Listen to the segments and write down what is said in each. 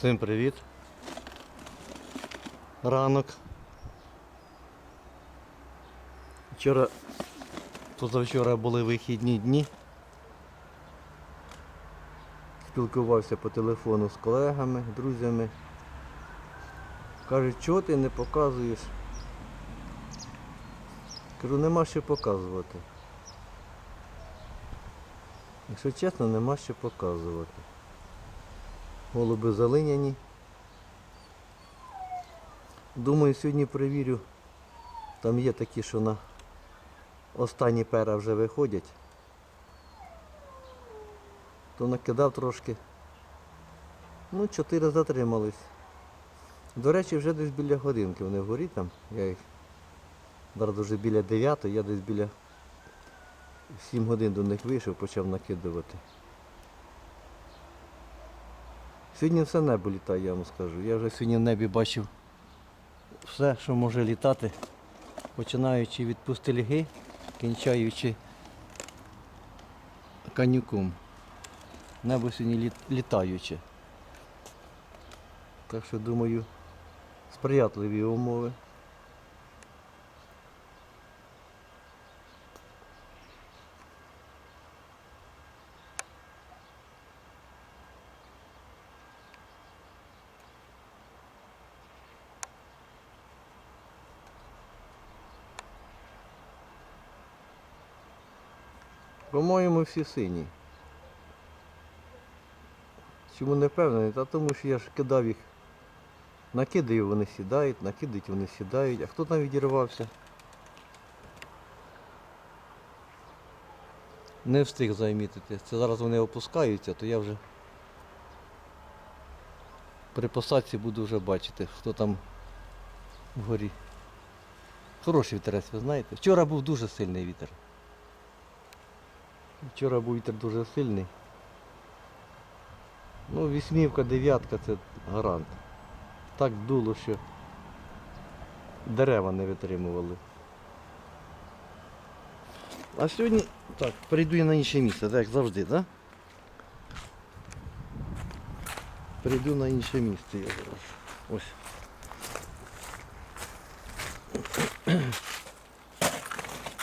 Всім привіт. Ранок. Вчора, позавчора були вихідні дні. Спілкувався по телефону з колегами, друзями. Кажуть, чого ти не показуєш? Кажу, нема що показувати. Якщо чесно, нема що показувати. Голуби залиняні. Думаю, сьогодні перевірю. Там є такі, що на останні пера вже виходять. То накидав трошки. Ну, чотири затримались. До речі, вже десь біля годинки вони вгорі там. Я їх зараз вже біля 9, я десь біля 7 годин до них вийшов, почав накидувати. Сьогодні все небо літає, я вам скажу. Я вже сьогодні в небі бачив все, що може літати, починаючи від пустельги, кінчаючи канюком. Небо сьогодні літаюче. Так що думаю, сприятливі умови. По-моєму, всі сині. Чому не впевнений? Та тому що я ж кидав їх. Накидаю, вони сідають, накидають, вони сідають. А хто там відірвався? Не встиг замітити. Це зараз вони опускаються, то я вже при посадці буду вже бачити, хто там вгорі. Хороший вітерець, ви знаєте. Вчора був дуже сильний вітер. Вчора був вітер дуже сильний. Ну, вісьмівка, дев'ятка це гарант. Так дуло, що дерева не витримували. А сьогодні, так, перейду я на інше місце, так як завжди, так? Перейду на інше місце я зараз. Ось.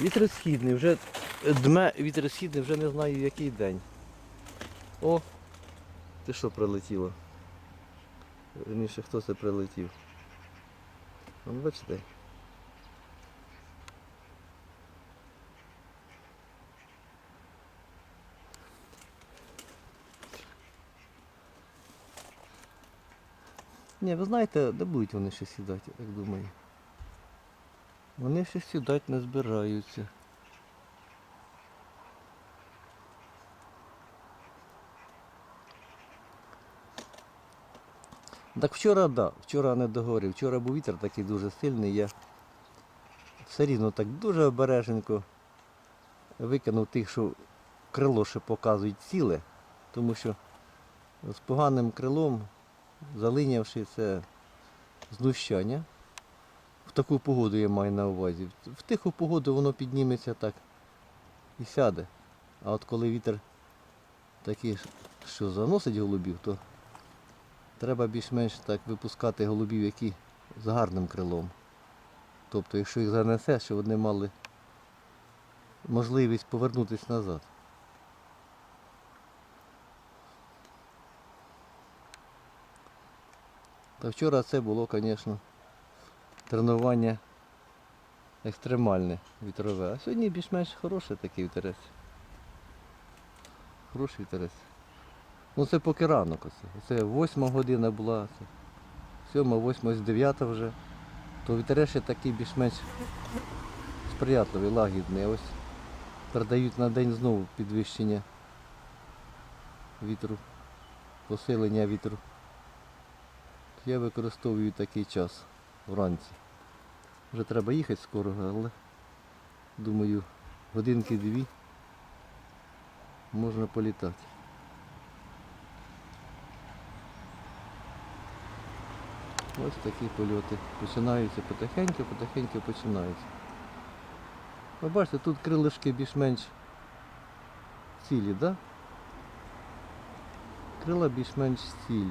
Вітер східний, вже дме вітер східний, вже не знаю який день. О, ти що прилетіло? Верніше, хто це прилетів? Вон бачите? Ні, ви знаєте, де будуть вони ще сідати, я так думаю. Вони ще сідати не збираються. Так вчора, да, вчора не договорив. Вчора був вітер такий дуже сильний, я все рівно так дуже обереженько викинув тих, що крило ще показують ціле, тому що з поганим крилом, залинявши це знущання. В таку погоду я маю на увазі. В тиху погоду воно підніметься так і сяде. А от коли вітер такий, що заносить голубів, то треба більш-менш так випускати голубів, які з гарним крилом. Тобто, якщо їх занесе, щоб вони мали можливість повернутися назад. Та вчора це було, звісно, тренування екстремальне вітрове. А сьогодні більш-менш хороший такий вітерець. Хороший вітерець. Ну це поки ранок. Це восьма година була, сьома, восьма, дев'ята вже. То вітерець ще такий більш-менш сприятливий, лагідний. Ось передають на день знову підвищення вітру, посилення вітру. Я використовую такий час вранці. Вже треба їхати скоро, але думаю, годинки-дві можна політати. Ось такі польоти починаються потихеньку, потихеньку починаються. Ви бачите, тут крилишки більш-менш цілі, да? Крила більш-менш цілі.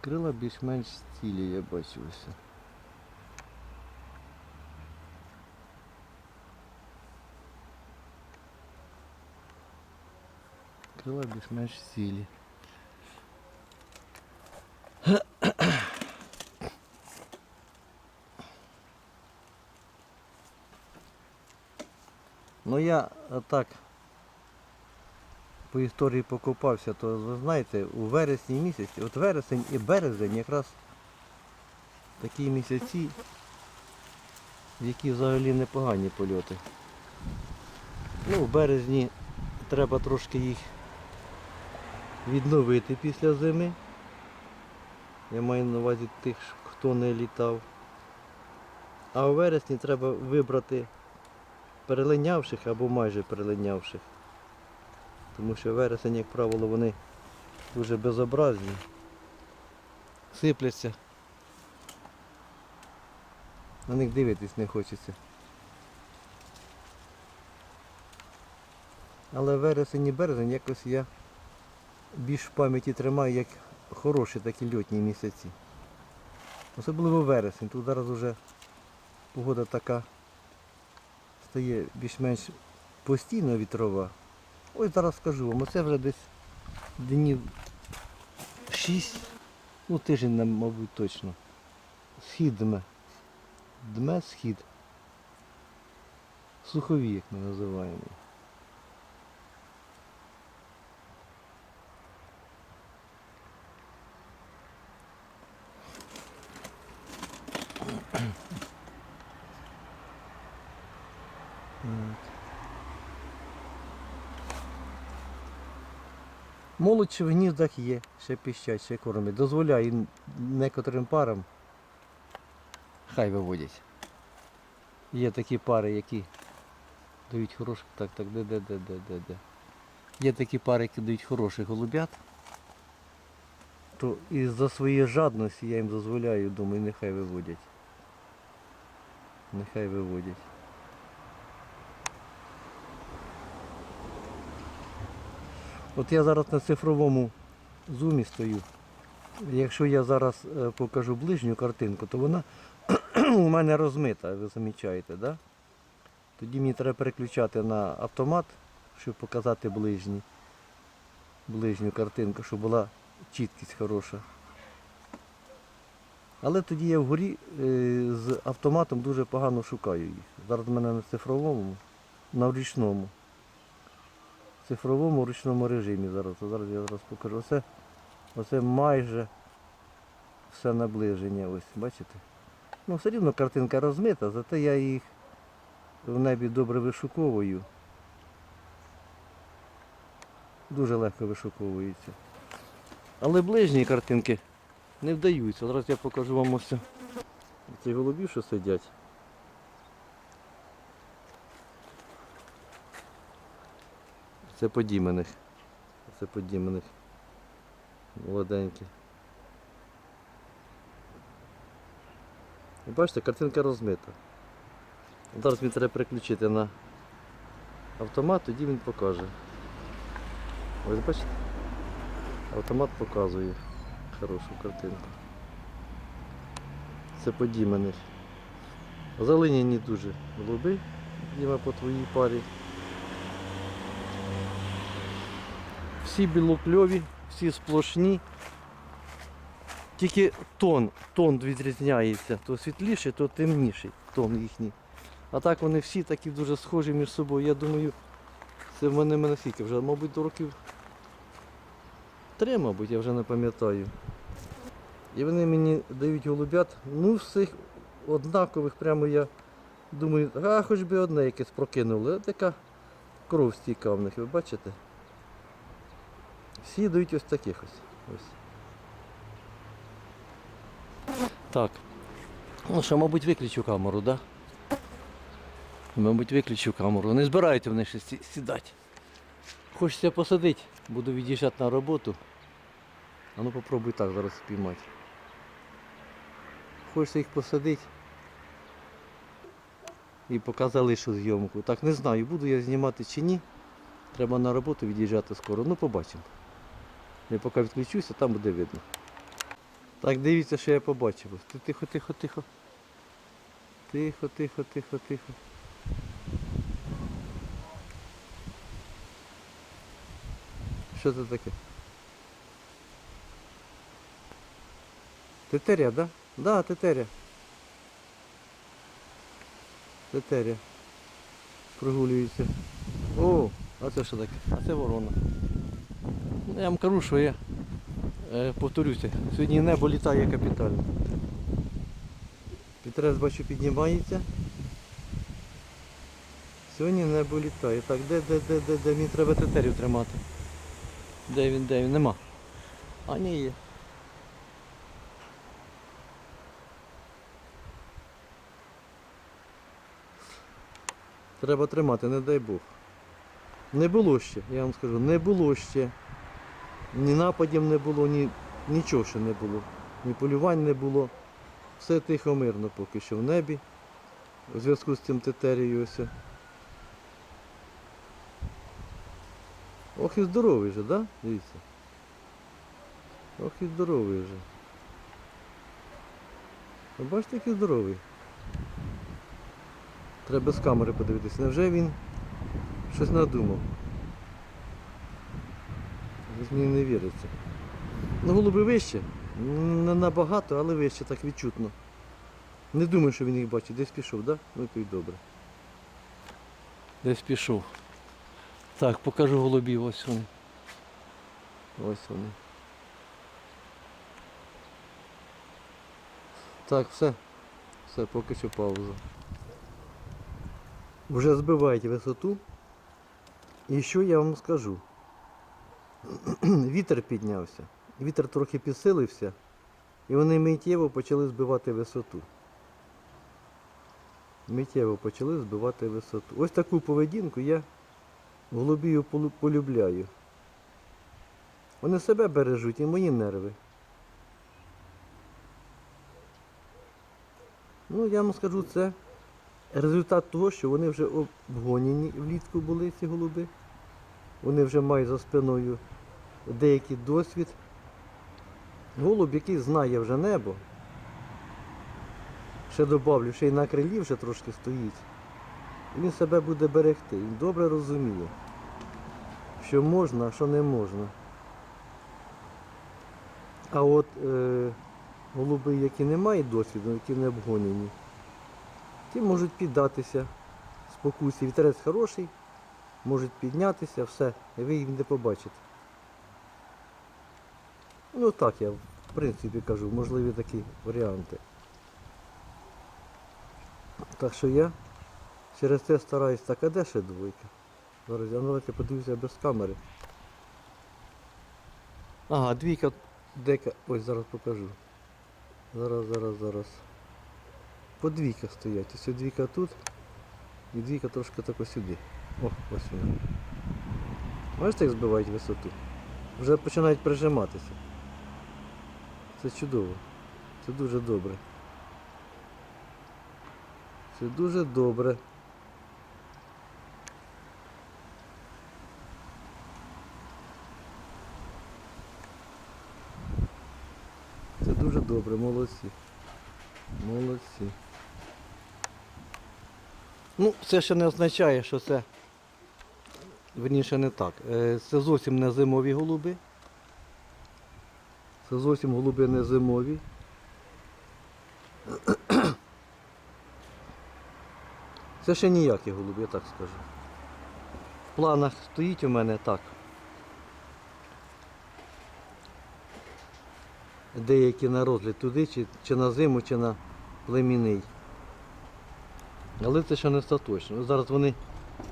Крила більш-менш цілі, я бачу ось. Крила більш-менш цілі. Ну я так по історії покопався, то ви знаєте, у вересні місяці, от вересень і березень якраз такі місяці, в які взагалі непогані польоти. Ну, в березні треба трошки їх відновити після зими. Я маю на увазі тих, хто не літав. А у вересні треба вибрати перелинявших або майже перелинявших. Тому що вересень, як правило, вони дуже безобразні. Сипляться. На них дивитись не хочеться. Але вересень і березень якось я більш в пам'яті тримаю як хороші такі льотні місяці. Особливо вересень. Тут зараз вже погода така стає більш-менш постійно вітрова. Ось зараз скажу вам, оце вже десь днів 6, ну тиждень, мабуть, точно. Схід дме. Дме схід. Сухові, як ми називаємо. Молодь в гніздах є, ще піщать, ще кормять. Дозволяє некоторим парам хай виводять. Є такі пари, які дають хороших. Так, так, де, де, де, де, де, де. Є такі пари, які дають хороших голубят. То із-за своєї жадності я їм дозволяю, думаю, нехай виводять. Нехай виводять. От я зараз на цифровому зумі стою. Якщо я зараз е, покажу ближню картинку, то вона у мене розмита, ви замічаєте, да? Тоді мені треба переключати на автомат, щоб показати ближній, ближню картинку, щоб була чіткість хороша. Але тоді я вгорі е, з автоматом дуже погано шукаю їх. Зараз в мене на цифровому, на ручному цифровому ручному режимі зараз. Зараз я зараз покажу. Оце, оце майже все наближення. Ось, бачите? Ну, все рівно картинка розмита, зате я їх в небі добре вишуковую. Дуже легко вишуковується. Але ближні картинки не вдаються. Зараз я покажу вам ось ці голубів, що сидять. Це подімених. Це подімених. Молоденькі. І Бачите, картинка розмита. Зараз мені треба переключити на автомат, тоді він покаже. Ось бачите? Автомат показує хорошу картинку. Це подімених. Залиняні дуже голуби, Діма по твоїй парі. Всі білокльові, всі сплошні. Тільки тон, тон відрізняється, то світліший, то темніший тон їхній. А так вони всі такі дуже схожі між собою. Я думаю, це в мене мене скільки вже, мабуть, до років три, мабуть, я вже не пам'ятаю. І вони мені дають голубят, ну всіх однакових, прямо я думаю, а хоч би одне якесь прокинули. Така кров стійка в них, ви бачите? Всі дають ось таких ось. Так. Ну що, мабуть, виключу камеру, так? Да? Мабуть, виключу камеру. Не збирайте вони ще сідати. Хочеться посадити, буду від'їжджати на роботу. А ну попробуй так зараз спіймати. Хочеться їх посадити. І поки залишу зйомку. Так не знаю, буду я знімати чи ні. Треба на роботу від'їжджати скоро. Ну побачимо. Я поки відключуся, там буде видно. Так, дивіться, що я побачив. Ти- Тихо, тихо, тихо. Тихо, тихо, тихо, тихо. Що це таке? Тетеря, да? Да, тетеря. Тетеря. Прогулюється. О, а це що таке? А це ворона. Я вам кажу, що я е, повторюся, сьогодні небо літає капітально. Вітерець бачу піднімається. Сьогодні небо літає. Так, де, де, де, де, де мені треба тетерів тримати? Де він, де він? Нема. А ні є. Треба тримати, не дай Бог. Не було ще, я вам скажу, не було ще. Ні нападів не було, ні, нічого ще не було. Ні полювань не було. Все тихо мирно поки що в небі. У зв'язку з цим тетерією. Ох і здоровий же, да? Дивіться. Ох і здоровий вже. Ви бачите, який здоровий. Треба з камери подивитися. Невже він щось надумав? Мені не віриться. Ну, голуби вище. Не набагато, але вище так відчутно. Не думаю, що він їх бачить. Десь пішов, так? Да? Ну то й добре. Десь пішов. Так, покажу голубів, ось вони. Ось вони. Так, все. Все, поки що пауза. Вже збивають висоту. І що я вам скажу? Вітер піднявся. Вітер трохи підсилився, і вони миттєво почали збивати висоту. Миттєво почали збивати висоту. Ось таку поведінку я голубію полюбляю. Вони себе бережуть і мої нерви. Ну, я вам скажу, це результат того, що вони вже обгоняні влітку були ці голуби. Вони вже мають за спиною деякий досвід. Голуб, який знає вже небо. Ще добавлю, ще й на крилі вже трошки стоїть. Він себе буде берегти. Він добре розуміє, що можна, а що не можна. А от е, голуби, які не мають досвіду, які не обгонені, ті можуть піддатися спокусі. Вітерець хороший, можуть піднятися, все, і ви їх не побачите. Ну так я в принципі кажу, можливі такі варіанти. Так що я через це стараюсь так, а де ще двойка? Зараз я ну, давайте подивлюся без камери. Ага, двійка дека. Ось зараз покажу. Зараз, зараз, зараз. По двійках стоять. Ось двійка тут і двійка трошки тако сюди. О, ось вона. Бачите, як збивають висоту? Вже починають прижиматися. Це чудово. Це дуже добре. Це дуже добре. Це дуже добре, молодці. Молодці. Ну, це ще не означає, що це верніше не так. Е, Це зовсім не зимові голуби. Це зовсім голуби не зимові. Це ще ніякі голуби, я так скажу. В планах стоїть у мене так. Деякі на розгляд туди, чи, чи на зиму, чи на племінний. Але це ще не остаточно. Зараз вони,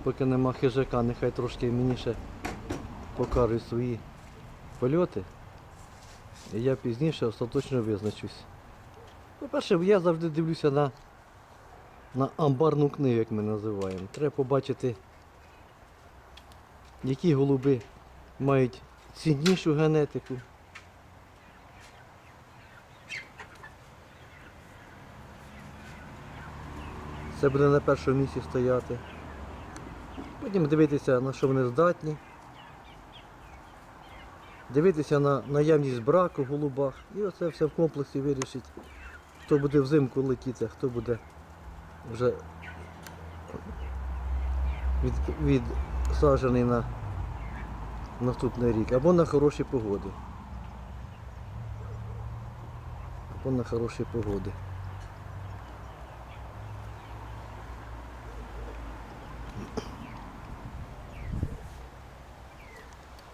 поки нема хижака, нехай трошки мені ще покажуть свої польоти. І я пізніше остаточно визначусь. По-перше, я завжди дивлюся на, на амбарну книгу, як ми називаємо. Треба побачити, які голуби мають ціннішу генетику. Це буде на першому місці стояти. Потім дивитися, на що вони здатні. дивитися на наявність браку в голубах. І оце все в комплексі вирішить, хто буде взимку летіти, хто буде вже від, відсаджений на наступний рік. Або на хороші погоди. Або на хороші погоди.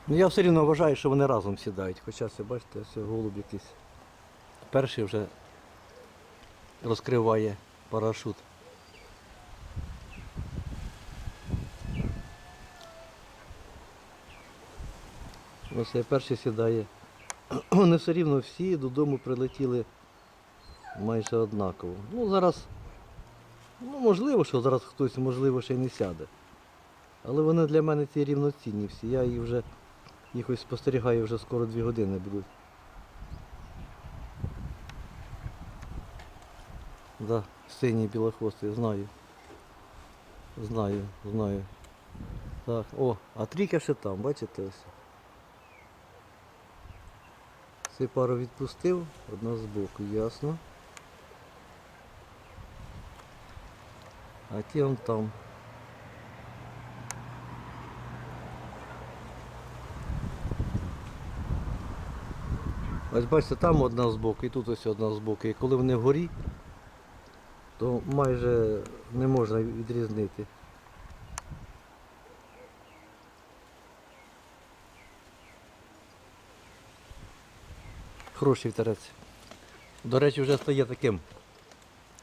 Ну я все рівно вважаю, що вони разом сідають. Хоча це, бачите, ось голуб якийсь. Перший вже розкриває парашут. Ось я перший сідає. Вони все рівно всі додому прилетіли майже однаково. Ну зараз, ну можливо, що зараз хтось, можливо, ще й не сяде. Але вони для мене ці рівноцінні всі. Я їх вже їх ось спостерігаю вже скоро дві години будуть. Да, синій білохвостий, знаю. Знаю, знаю. Так, о, а трійка ще там, бачите ось. Цей пару відпустив, одна збоку, ясно. А ті он там. Ось бачите, там одна збоку і тут ось одна збоку. І коли вони вгорі, то майже не можна відрізнити. Хороший вітерець. До речі, вже стає таким.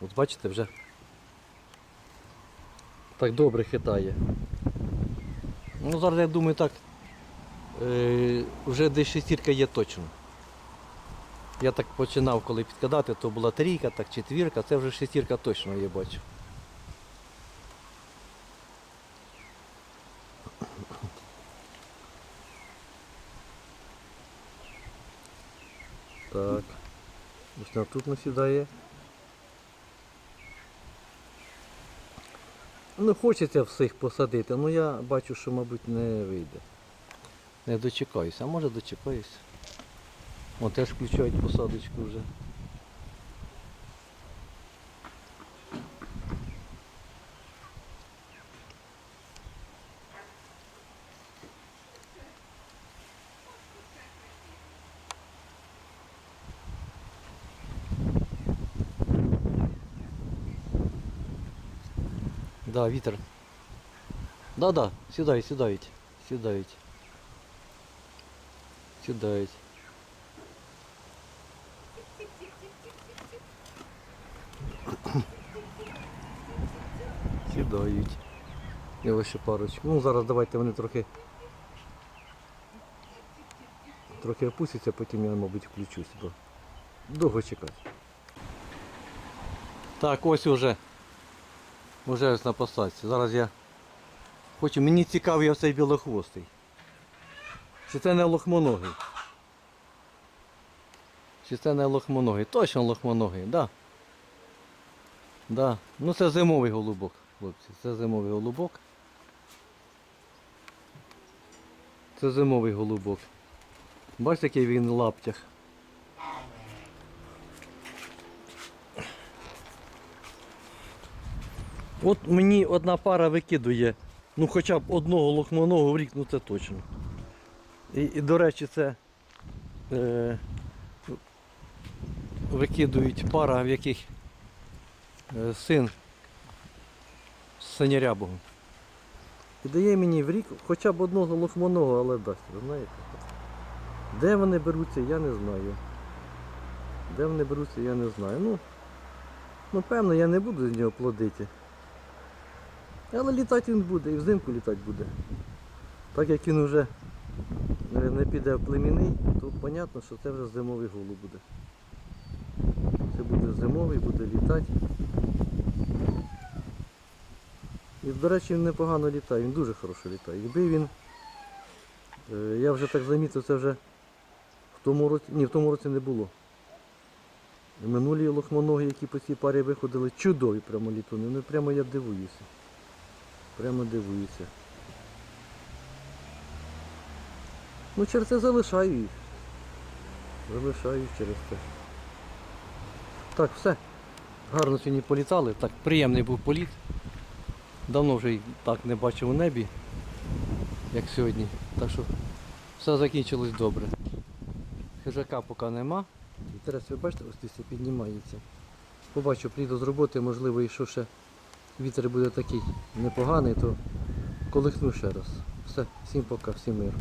От бачите, вже так добре хитає. Ну зараз я думаю так. Е, вже десь шестірка є точно. Я так починав, коли підкидати, то була трійка, так четвірка, це вже шестірка точно я бачу. Так. Ось тут насідає. Ну, хочеться всіх посадити, але я бачу, що, мабуть, не вийде. Не дочекаюся, а може дочекаюся. О, теж включають посадочку вже. Да, вітер. Да, да, сідають, сідають, сідають. Сідають. Сідають. І ось парочку. Ну зараз давайте вони трохи. Трохи опустяться, потім я, мабуть, включусь, бо довго чекати. Так, ось уже. Уже ось на посадці. Зараз я хочу. Мені цікавий оцей білохвостий. Чи це не лохмоногий? Чи це не лохмоногий? Точно лохмоногий, так. Да. Да. Ну це зимовий голубок, хлопці. Це зимовий голубок. Це зимовий голубок. Бачите, який він в лаптях. От мені одна пара викидує, ну хоча б одного лохманого в рік, ну це точно. І, і до речі, це е, викидують пара, в яких е, син з синярябого. І дає мені в рік хоча б одного лохманого, але дасть, ви знаєте. Де вони беруться, я не знаю. Де вони беруться, я не знаю. Ну, ну певно, я не буду з нього плодити. Але літати він буде, і взимку літати буде. Так як він вже не піде в племінний, то зрозуміло, що це вже зимовий голуб буде. Це буде зимовий, буде літати. І, до речі, він непогано літає, він дуже хорошо літає. Якби він, е, я вже так замітив, це вже в тому році, ні, в тому році не було. Минулі лохмоноги, які по цій парі виходили, чудові прямо літуни. Ну прямо я дивуюся. Прямо дивуюся. Ну через це залишаю їх. Залишаю їх через це. Так, все. Гарно сьогодні політали. Так, приємний був політ. Давно вже їх так не бачив у небі, як сьогодні. Так що все закінчилось добре. Хижака поки нема. І зараз ви бачите, ось тися піднімається. Побачу, прийду з роботи, можливо, якщо ще вітер буде такий непоганий, то колихну ще раз. Все, всім пока, всім миру.